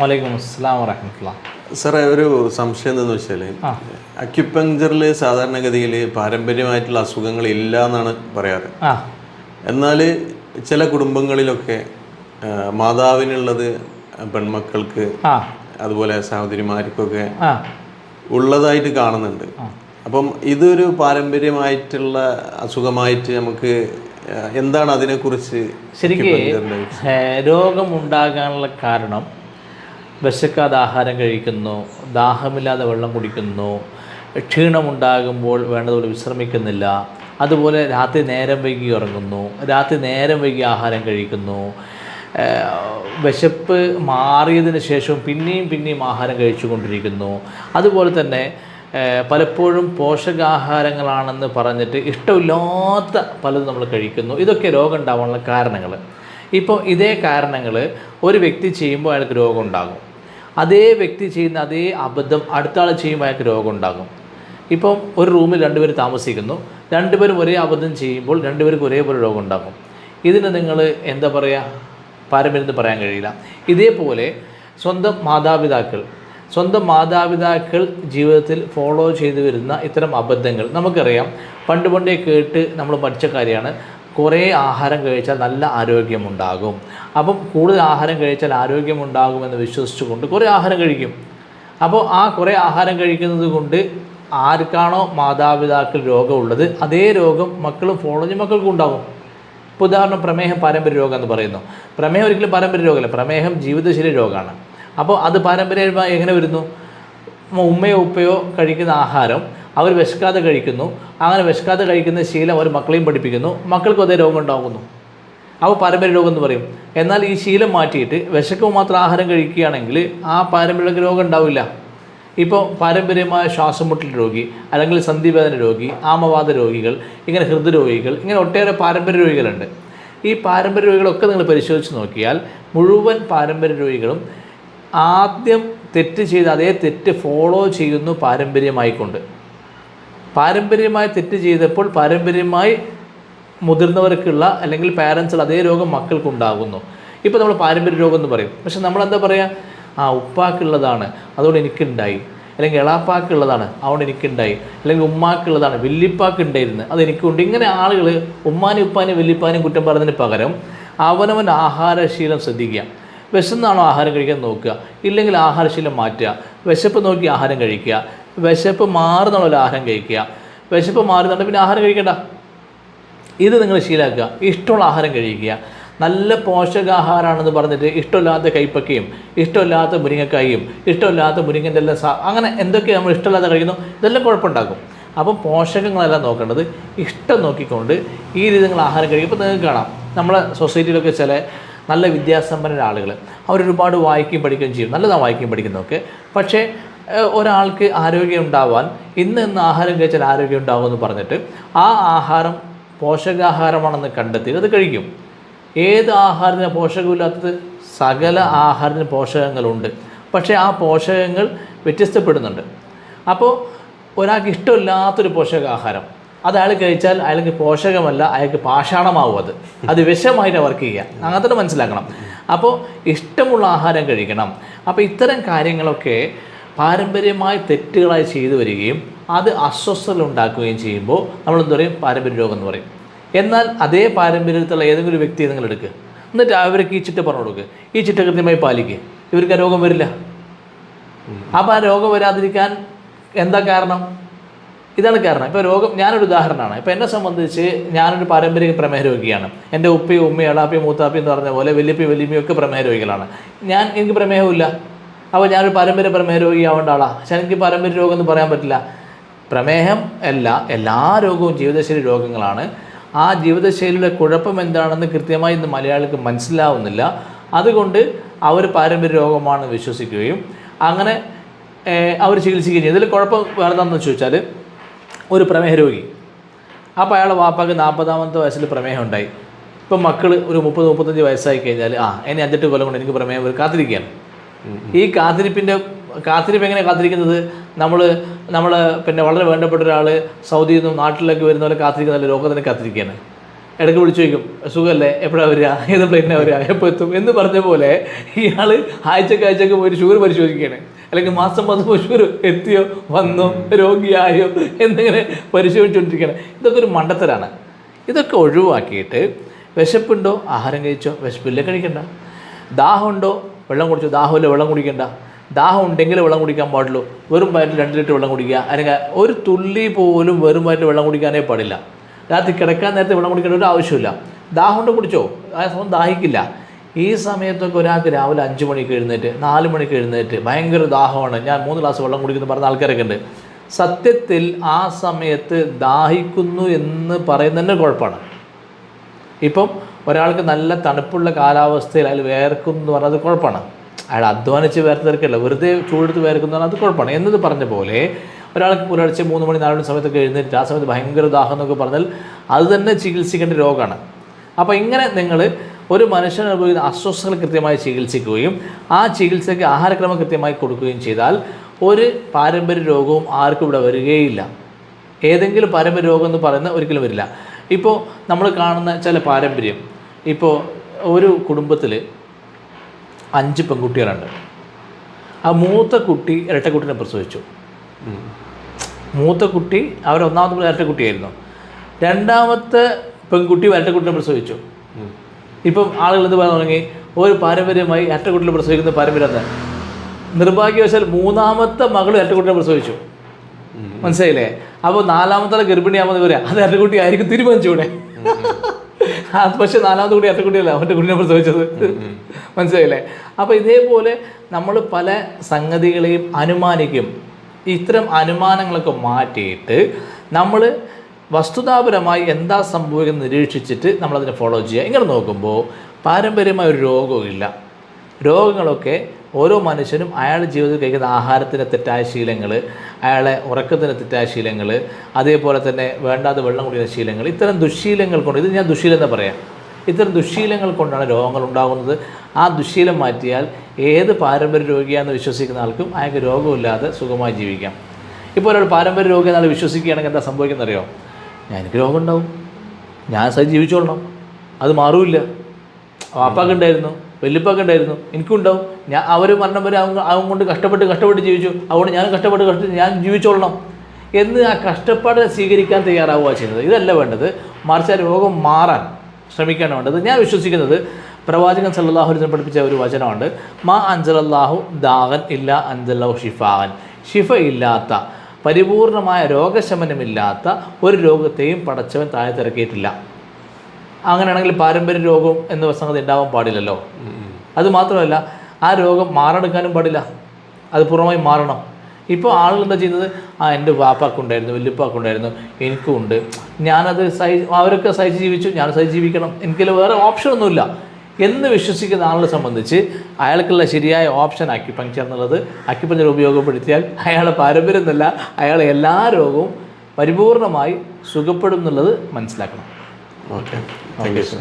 വലൈക്കും അസ്സാം സാറേ ഒരു സംശയം എന്താണെന്ന് വെച്ചാൽ അക്യുപങ്ചറിൽ സാധാരണഗതിയിൽ പാരമ്പര്യമായിട്ടുള്ള അസുഖങ്ങൾ ഇല്ല എന്നാണ് പറയാറ്. എന്നാൽ ചില കുടുംബങ്ങളിലൊക്കെ മാതാവിനുള്ളത് പെൺമക്കൾക്ക് അതുപോലെ സഹോദരിമാർക്കൊക്കെ ഉള്ളതായിട്ട് കാണുന്നുണ്ട്. അപ്പം ഇതൊരു പാരമ്പര്യമായിട്ടുള്ള അസുഖമായിട്ട് നമുക്ക് എന്താണ് അതിനെക്കുറിച്ച് ശരിക്ക് രോഗമുണ്ടാകാനുള്ള കാരണം വിശക്കാതെ ആഹാരം കഴിക്കുന്നു ദാഹമില്ലാതെ വെള്ളം കുടിക്കുന്നു ക്ഷീണമുണ്ടാകുമ്പോൾ വേണ്ടതുപോലെ വിശ്രമിക്കുന്നില്ല അതുപോലെ രാത്രി നേരം വൈകി ഉറങ്ങുന്നു രാത്രി നേരം വൈകി ആഹാരം കഴിക്കുന്നു വിശപ്പ് മാറിയതിന് ശേഷവും പിന്നെയും പിന്നെയും ആഹാരം കഴിച്ചുകൊണ്ടിരിക്കുന്നു. അതുപോലെ തന്നെ പലപ്പോഴും പോഷകാഹാരങ്ങളാണെന്ന് പറഞ്ഞിട്ട് ഇഷ്ടമില്ലാത്ത പലതും നമ്മൾ കഴിക്കുന്നു. ഇതൊക്കെ രോഗം ഉണ്ടാവാനുള്ള കാരണങ്ങൾ. ഇപ്പോൾ ഇതേ കാരണങ്ങൾ ഒരു വ്യക്തി ചെയ്യുമ്പോൾ അയാൾക്ക് രോഗം ഉണ്ടാകും. അതേ വ്യക്തി ചെയ്യുന്ന അതേ അബദ്ധം അടുത്ത ആൾ ചെയ്യുമ്പോൾ അയാൾക്ക് രോഗം ഉണ്ടാകും. ഇപ്പം ഒരു റൂമിൽ രണ്ടുപേർ താമസിക്കുന്നു. രണ്ടുപേരും ഒരേ അബദ്ധം ചെയ്യുമ്പോൾ രണ്ടുപേർക്കും ഒരേപോലെ രോഗം ഉണ്ടാകും. ഇതിന് നിങ്ങൾ എന്താ പറയുക പാരമ്പര്യം പറയാൻ കഴിയില്ല. ഇതേപോലെ സ്വന്തം മാതാപിതാക്കൾ സ്വന്തം മാതാപിതാക്കൾ ജീവിതത്തിൽ ഫോളോ ചെയ്തു വരുന്ന ഇത്തരം അബദ്ധങ്ങൾ. നമുക്കറിയാം പണ്ട് പണ്ടേ കേട്ട് നമ്മൾ പഠിച്ച കാര്യമാണ് കുറേ ആഹാരം കഴിച്ചാൽ നല്ല ആരോഗ്യമുണ്ടാകും. അപ്പം കൂടുതൽ ആഹാരം കഴിച്ചാൽ ആരോഗ്യമുണ്ടാകുമെന്ന് വിശ്വസിച്ചുകൊണ്ട് കുറേ ആഹാരം കഴിക്കും. അപ്പോൾ ആ കുറേ ആഹാരം കഴിക്കുന്നത് കൊണ്ട് ആർക്കാണോ മാതാപിതാക്കൾ രോഗമുള്ളത് അതേ രോഗം മക്കളും ഫോളോ ചെയ്യും മക്കൾക്കും ഉണ്ടാകും. ഇപ്പോൾ ഉദാഹരണം പ്രമേഹം പാരമ്പര്യ രോഗം എന്ന് പറയുന്നു. പ്രമേഹം ഒരിക്കലും പാരമ്പര്യ രോഗമല്ല പ്രമേഹം ജീവിതശൈലി രോഗമാണ്. അപ്പോൾ അത് പാരമ്പര്യമായി എങ്ങനെ വരുന്നു? ഉമ്മ- ഉമ്മയോ ഉപ്പയോ കഴിക്കുന്ന ആഹാരം അവർ വിശക്കാതെ കഴിക്കുന്നു. അങ്ങനെ വിശക്കാതെ കഴിക്കുന്ന ശീലം അവർ മക്കളെയും പഠിപ്പിക്കുന്നു. മക്കൾക്കും അതേ രോഗം ഉണ്ടാകുന്നു. അപ്പോൾ പാരമ്പര്യ രോഗം എന്ന് പറയും. എന്നാൽ ഈ ശീലം മാറ്റിയിട്ട് വിശക്കുമ്പോൾ മാത്രം ആഹാരം കഴിക്കുകയാണെങ്കിൽ ആ പാരമ്പര്യ രോഗം ഉണ്ടാവില്ല. ഇപ്പോൾ പാരമ്പര്യമായ ശ്വാസമുട്ടൽ രോഗി അല്ലെങ്കിൽ സന്ധിവേദന രോഗി ആമവാദ രോഗികൾ ഇങ്ങനെ ഹൃദ്രോഗികൾ ഇങ്ങനെ ഒട്ടേറെ പാരമ്പര്യ രോഗികളുണ്ട്. ഈ പാരമ്പര്യ രോഗികളൊക്കെ നിങ്ങൾ പരിശോധിച്ച് നോക്കിയാൽ മുഴുവൻ പാരമ്പര്യ രോഗികളും ആദ്യം തെറ്റ് ചെയ്ത് അതേ തെറ്റ് ഫോളോ ചെയ്യുന്നു പാരമ്പര്യമായിക്കൊണ്ട്. പാരമ്പര്യമായി തെറ്റ് ചെയ്തപ്പോൾ പാരമ്പര്യമായി മുതിർന്നവർക്കുള്ള അല്ലെങ്കിൽ പാരൻസുള്ള അതേ രോഗം മക്കൾക്കുണ്ടാകുന്നു. ഇപ്പോൾ നമ്മൾ പാരമ്പര്യ രോഗം എന്ന് പറയും. പക്ഷെ നമ്മളെന്താ പറയുക ആ ഉപ്പാക്കുള്ളതാണ്. അതുകൊണ്ട് എനിക്കുണ്ടായി. അല്ലെങ്കിൽ എളാപ്പാക്കുള്ളതാണ്. അതുകൊണ്ട് എനിക്കുണ്ടായി. അല്ലെങ്കിൽ ഉമ്മാക്കുള്ളതാണ്. വല്യപ്പാക്ക് ഉണ്ടായിരുന്നു അത് എനിക്കുണ്ട് ഇങ്ങനെ ആളുകൾ ഉമ്മാനും ഉപ്പാനും വല്യപ്പാനും കുറ്റം പറഞ്ഞതിന് പകരം അവനവൻ ആഹാരശീലം ശ്രദ്ധിക്കുക. വിശന്നാണോ ആഹാരം കഴിക്കാൻ നോക്കുക? ഇല്ലെങ്കിൽ ആഹാരശീലം മാറ്റുക. വിശപ്പ് നോക്കി ആഹാരം കഴിക്കുക. വിശപ്പ് മാറുന്നുള്ള ആഹാരം കഴിക്കുക. വിശപ്പ് മാറുന്നുണ്ട് പിന്നെ ആഹാരം കഴിക്കണ്ട. ഇത് നിങ്ങൾ ശീലാക്കുക. ഇഷ്ടമുള്ള ആഹാരം കഴിക്കുക. നല്ല പോഷകാഹാരമാണെന്ന് പറഞ്ഞിട്ട് ഇഷ്ടമില്ലാത്ത കൈപ്പക്കയും ഇഷ്ടമില്ലാത്ത മുരിങ്ങക്കായും ഇഷ്ടമില്ലാത്ത മുരിങ്ങന്റെ എല്ലാം സാ അങ്ങനെ എന്തൊക്കെ നമ്മൾ ഇഷ്ടമില്ലാതെ കഴിക്കുന്നു ഇതെല്ലാം കുഴപ്പമുണ്ടാക്കും. അപ്പോൾ പോഷകങ്ങളെല്ലാം നോക്കേണ്ടത് ഇഷ്ടം നോക്കിക്കൊണ്ട് ഈ രീതി നിങ്ങൾ ആഹാരം കഴിക്കും ഇപ്പോൾ നിങ്ങൾക്ക് കാണാം. നമ്മളെ സൊസൈറ്റിയിലൊക്കെ ചില നല്ല വിദ്യാസമ്പന്നരായ ആളുകൾ. അവരൊരുപാട് വായിക്കുകയും പഠിക്കുകയും ചെയ്യും. നല്ലതാണ് വായിക്കുകയും പഠിക്കുന്നതൊക്കെ. പക്ഷേ ഒരാൾക്ക് ആരോഗ്യം ഉണ്ടാവാൻ ഇന്ന് ഇന്ന് ആഹാരം കഴിച്ചാൽ ആരോഗ്യം ഉണ്ടാകുമെന്ന് പറഞ്ഞിട്ട് ആ ആഹാരം പോഷകാഹാരമാണെന്ന് കണ്ടെത്തി അത് കഴിക്കും. ഏത് ആഹാരത്തിന് പോഷകമില്ലാത്തത്? സകല ആഹാരത്തിന് പോഷകങ്ങളുണ്ട്. പക്ഷേ ആ പോഷകങ്ങൾ വ്യത്യസ്തപ്പെടുന്നുണ്ട്. അപ്പോൾ ഒരാൾക്ക് ഇഷ്ടമില്ലാത്തൊരു പോഷകാഹാരം അത് അയാൾ കഴിച്ചാൽ അയാൾക്ക് പോഷകമല്ല അയാൾക്ക് പാഷാണമാവും അത്. അത് വിഷമായിട്ട് വർക്ക് ചെയ്യുക. അങ്ങനത്തെ മനസ്സിലാക്കണം. അപ്പോൾ ഇഷ്ടമുള്ള ആഹാരം കഴിക്കണം. അപ്പോൾ ഇത്തരം കാര്യങ്ങളൊക്കെ പാരമ്പര്യമായ തെറ്റുകളായി ചെയ്തു വരികയും അത് അസ്വസ്ഥത ഉണ്ടാക്കുകയും ചെയ്യുമ്പോൾ നമ്മൾ എന്താ പറയും? പാരമ്പര്യ രോഗം എന്ന് പറയും. എന്നാൽ അതേ പാരമ്പര്യത്തിലുള്ള ഏതെങ്കിലും ഒരു വ്യക്തിയെ നിങ്ങൾ എടുക്കുക എന്നിട്ട് അവർക്ക് ഈ ചിട്ട പറഞ്ഞു കൊടുക്കുക ഈ ചിട്ട കൃത്യമായി പാലിക്കുക ഇവർക്ക് ആ രോഗം വരില്ല. അപ്പോൾ ആ രോഗം വരാതിരിക്കാൻ എന്താ കാരണം? ഇതാണ് കാരണം. ഇപ്പോൾ രോഗം ഞാനൊരു ഉദാഹരണമാണ്. ഇപ്പോൾ എന്നെ സംബന്ധിച്ച് ഞാനൊരു പാരമ്പര്യ പ്രമേഹ രോഗിയാണ് എന്റെ ഉപ്പയും ഉമ്മയും എളാപ്പി മൂത്താപ്പി എന്ന് പറഞ്ഞ പോലെ വലിയപ്പി വല്യമ്മയും ഒക്കെ പ്രമേഹ രോഗികളാണ് ഞാൻ എനിക്ക് പ്രമേഹമില്ല അപ്പോൾ ഞാനൊരു പാരമ്പര്യ പ്രമേഹ രോഗിയാവേണ്ട ആളാണ് പക്ഷേ എനിക്ക് പാരമ്പര്യ രോഗം എന്ന് പറയാൻ പറ്റില്ല. പ്രമേഹം അല്ല എല്ലാ രോഗവും ജീവിതശൈലി രോഗങ്ങളാണ്. ആ ജീവിതശൈലിയുടെ കുഴപ്പം എന്താണെന്ന് കൃത്യമായി ഇന്ന് മലയാളികൾക്ക് മനസ്സിലാവുന്നില്ല. അതുകൊണ്ട് അവർ പാരമ്പര്യ രോഗമാണെന്ന് വിശ്വസിക്കുകയും അങ്ങനെ അവർ ചികിത്സിക്കുകയും ചെയ്യും. ഇതിൽ കുഴപ്പം വേറെ എന്താണെന്ന് ചോദിച്ചാൽ ഒരു പ്രമേഹ രോഗി. അപ്പോൾ അയാളെ വാപ്പാക്ക് നാൽപ്പതാമത്തെ വയസ്സിൽ പ്രമേഹം ഉണ്ടായി ഇപ്പം മക്കൾ ഒരു മുപ്പത് മുപ്പത്തഞ്ച് വയസ്സായി കഴിഞ്ഞാൽ ആ ഇനി അഞ്ചെട്ട് കൊല്ലം കൊണ്ട് എനിക്ക് പ്രമേഹം വരും കാത്തിരിക്കുകയാണ് ഈ കാത്തിരിപ്പിന്റെ കാത്തിരിപ്പ് എങ്ങനെ കാത്തിരിക്കുന്നത്? നമ്മൾ നമ്മൾ പിന്നെ വളരെ വേണ്ടപ്പെട്ട ഒരാൾ സൗദിയിൽ നിന്നും നാട്ടിലേക്ക് വരുന്ന പോലെ കാത്തിരിക്കുന്ന രോഗത്തിന് കാത്തിരിക്കുകയാണ് ഇടയ്ക്ക് വിളിച്ചു ചോദിക്കും സുഖമല്ലേ എപ്പോഴാണ് വരിക? ഏത് പ്ലെയിനാണ് വരിക? എപ്പോൾ എത്തും? എന്ന് പറഞ്ഞ പോലെ ഇയാൾ ആഴ്ചക്ക് ആഴ്ചക്ക് പോയിട്ട് ഷുഗർ പരിശോധിക്കുകയാണ്. അല്ലെങ്കിൽ മാസം പോയി ഷുഗർ എത്തിയോ വന്നോ രോഗിയായോ എന്നിങ്ങനെ പരിശോധിച്ചുകൊണ്ടിരിക്കണം ഇതൊക്കെ ഒരു മണ്ടത്തരാണ്. ഇതൊക്കെ ഒഴിവാക്കിയിട്ട് വിശപ്പുണ്ടോ? ആഹാരം കഴിച്ചോ? വിശപ്പില്ല? കഴിക്കണ്ട. ദാഹമുണ്ടോ? വെള്ളം കുടിച്ചോ? ദാഹമില്ല വെള്ളം കുടിക്കണ്ട. ദാഹം ഉണ്ടെങ്കിൽ വെള്ളം കുടിക്കാൻ പാടുള്ളൂ. വെറും വയറ്റിൽ രണ്ട് ലിറ്റർ വെള്ളം കുടിക്കുക. അല്ലെങ്കിൽ ഒരു തുള്ളി പോലും വെറും വയറ്റിൽ വെള്ളം കുടിക്കാനേ പാടില്ല. രാത്രി കിടക്കാൻ നേരത്തെ വെള്ളം കുടിക്കേണ്ട ഒരു ആവശ്യമില്ല. ദാഹം കൊണ്ട് കുടിച്ചോ? ആ സമയം ദാഹിക്കില്ല. ഈ സമയത്തൊക്കെ ഒരാൾക്ക് രാവിലെ അഞ്ച് മണിക്ക് എഴുന്നേറ്റ് നാല് മണിക്ക് എഴുന്നേറ്റ് ഭയങ്കര ദാഹമാണ്. ഞാൻ മൂന്ന് ഗ്ലാസ് വെള്ളം കുടിക്കുന്നു പറഞ്ഞ ആൾക്കാരൊക്കെ ഉണ്ട് സത്യത്തിൽ ആ സമയത്ത് ദാഹിക്കുന്നു എന്ന് പറയുന്നതന്നെ കുഴപ്പമാണ്. ഇപ്പം ഒരാൾക്ക് നല്ല തണുപ്പുള്ള കാലാവസ്ഥയിൽ അയാൾ വേർക്കും എന്ന് പറഞ്ഞാൽ അത് കുഴപ്പമാണ്. അയാൾ അധ്വാനിച്ച് വേർത്തിരക്കല്ല വെറുതെ ചൂടെടുത്ത് വേർക്കുന്നു പറഞ്ഞാൽ അത് കുഴപ്പമാണ്. എന്നത് പറഞ്ഞ പോലെ ഒരാൾക്ക് പുലർച്ചെ മൂന്ന് മണി നാല് മണി സമയത്തൊക്കെ എഴുന്നേറ്റ് ആ സമയത്ത് ഭയങ്കര ദാഹം എന്നൊക്കെ പറഞ്ഞാൽ അത് തന്നെ ചികിത്സിക്കേണ്ട രോഗമാണ്. അപ്പോൾ ഇങ്ങനെ നിങ്ങൾ ഒരു മനുഷ്യൻ അനുഭവിക്കുന്ന അസ്വസ്ഥതകൾ കൃത്യമായി ചികിത്സിക്കുകയും ആ ചികിത്സയ്ക്ക് ആഹാരക്രമം കൃത്യമായി കൊടുക്കുകയും ചെയ്താൽ ഒരു പാരമ്പര്യ രോഗവും ആർക്കും ഇവിടെ വരികയില്ല. ഏതെങ്കിലും പാരമ്പര്യ രോഗം എന്ന് പറയുന്ന ഒരിക്കലും വരില്ല. ഇപ്പോൾ നമ്മൾ കാണുന്ന ചില പാരമ്പര്യം. ഇപ്പോൾ ഒരു കുടുംബത്തിൽ അഞ്ച് പെൺകുട്ടികളുണ്ട്. ആ മൂത്ത കുട്ടി ഇരട്ടക്കുട്ടിനെ പ്രസവിച്ചു. മൂത്ത കുട്ടി അവർ ഒന്നാമത്തെ ഇരട്ടക്കുട്ടിയായിരുന്നു. രണ്ടാമത്തെ പെൺകുട്ടി ഇരട്ടക്കുട്ടിനെ പ്രസവിച്ചു. ഇപ്പം ആളുകൾ എന്ത് പറയാൻ തുടങ്ങി? ഒരു പാരമ്പര്യമായി അറ്റക്കുട്ടിൽ പ്രസവിക്കുന്ന പാരമ്പര്യം എന്താ? നിർഭാഗ്യവശാൽ മൂന്നാമത്തെ മകൾ ഇരട്ടക്കുട്ടിനെ പ്രസവിച്ചു മനസ്സിലായില്ലേ? അപ്പോൾ നാലാമത്തെ ഗർഭിണിയാമെന്ന് പറയാം? അത് അറ്റക്കുട്ടി ആയിരിക്കും തീരുമാനിച്ചൂടെ? അത് പക്ഷെ നാലാമത്തെ കുട്ടി അറ്റക്കുട്ടിയല്ല അവന്റെ കുട്ടിനെ പ്രസവിച്ചത് മനസ്സിലായില്ലേ? അപ്പോൾ ഇതേപോലെ നമ്മൾ പല സംഗതികളെയും അനുമാനിക്കും. ഇത്തരം അനുമാനങ്ങളൊക്കെ മാറ്റിയിട്ട് നമ്മൾ വസ്തുതാപരമായി എന്താ സംഭവിക്കുന്നത് നിരീക്ഷിച്ചിട്ട് നമ്മളതിനെ ഫോളോ ചെയ്യുക. ഇങ്ങനെ നോക്കുമ്പോൾ പാരമ്പര്യമായ ഒരു രോഗമില്ല രോഗങ്ങളൊക്കെ ഓരോ മനുഷ്യനും അയാളുടെ ജീവിതത്തിൽ കഴിക്കുന്ന ആഹാരത്തിന്റെ തെറ്റായ ശീലങ്ങൾ അയാളെ ഉറക്കത്തിന്റെ തെറ്റായ ശീലങ്ങൾ അതേപോലെ തന്നെ വേണ്ടാതെ വെള്ളം കുടിക്കുന്ന ശീലങ്ങൾ ഇത്തരം ദുശ്ശീലങ്ങൾ കൊണ്ട് ഇത് ഞാൻ ദുശ്ശീലം എന്ന് പറയാം. ഇത്തരം ദുശ്ശീലങ്ങൾ കൊണ്ടാണ് രോഗങ്ങൾ ഉണ്ടാകുന്നത്. ആ ദുശ്ശീലം മാറ്റിയാൽ ഏത് പാരമ്പര്യ രോഗിയാണെന്ന് വിശ്വസിക്കുന്ന ആൾക്കും അയാൾക്ക് രോഗമില്ലാതെ സുഖമായി ജീവിക്കാം. ഇപ്പോൾ ഒരാൾ പാരമ്പര്യ രോഗി വിശ്വസിക്കുകയാണെങ്കിൽ എന്താ ഞാൻ എനിക്ക് രോഗം ഉണ്ടാവും ഞാൻ സഹി ജീവിച്ചോളണം. അത് മാറൂല്ല. വാപ്പാക്ക് ഉണ്ടായിരുന്നു വല്യപ്പാക്ക് ഉണ്ടായിരുന്നു എനിക്കും ഉണ്ടാവും. ഞാൻ അവർ മരണം വരെ അവൻ അവൻ കൊണ്ട് കഷ്ടപ്പെട്ട് കഷ്ടപ്പെട്ട് ജീവിച്ചു. അതുകൊണ്ട് ഞാൻ കഷ്ടപ്പെട്ട് കഷ്ടപ്പെട്ട് ഞാൻ ജീവിച്ചോളണം. എന്ന് ആ കഷ്ടപ്പാട് സ്വീകരിക്കാൻ തയ്യാറാവുക ചെയ്യുന്നത്. ഇതല്ല വേണ്ടത്. മറിച്ച് ആ രോഗം മാറാൻ ശ്രമിക്കുകയാണ് വേണ്ടത്. ഞാൻ വിശ്വസിക്കുന്നത് പ്രവാചകൻ സല്ലല്ലാഹു അലൈഹി വസല്ലം പഠിപ്പിച്ച ഒരു വചനമുണ്ട് മാ അഞ്ചലാഹു ദാഹൻ ഇല്ല അഞ്ചലാഹു ഷിഫാൻ. ഷിഫ ഇല്ലാത്ത പരിപൂർണമായ രോഗശമനമില്ലാത്ത ഒരു രോഗത്തെയും പടച്ചവൻ താഴെ തിരക്കിയിട്ടില്ല അങ്ങനെയാണെങ്കിൽ പാരമ്പര്യ രോഗം എന്ന സംഗതി ഉണ്ടാവാൻ പാടില്ലല്ലോ. അത് മാത്രമല്ല ആ രോഗം മാറെടുക്കാനും പാടില്ല. അത് പൂർണമായി മാറണം. ഇപ്പോൾ ആളുകൾ എന്താ ചെയ്യുന്നത് ആ എന്റെ വാപ്പാക്കുണ്ടായിരുന്നു വല്യപ്പാക്കുണ്ടായിരുന്നു എനിക്കും ഉണ്ട്. ഞാനത് സഹി അവരൊക്കെ സഹിച്ച് ജീവിച്ചു ഞാൻ സഹിച്ച് ജീവിക്കണം. എനിക്കതിൽ വേറെ ഓപ്ഷനൊന്നുമില്ല എന്ന് വിശ്വസിക്കുന്ന ആളെ സംബന്ധിച്ച് അയാൾക്കുള്ള ശരിയായ ഓപ്ഷൻ അക്യുപങ്ക്ചർ എന്നുള്ളത് അക്യുപഞ്ചർ ഉപയോഗപ്പെടുത്തിയാൽ അയാളെ പാരമ്പര്യം എന്നല്ല അയാളെ എല്ലാ രോഗവും പരിപൂർണമായി സുഖപ്പെടും എന്നുള്ളത് മനസ്സിലാക്കണം. Okay thank you sir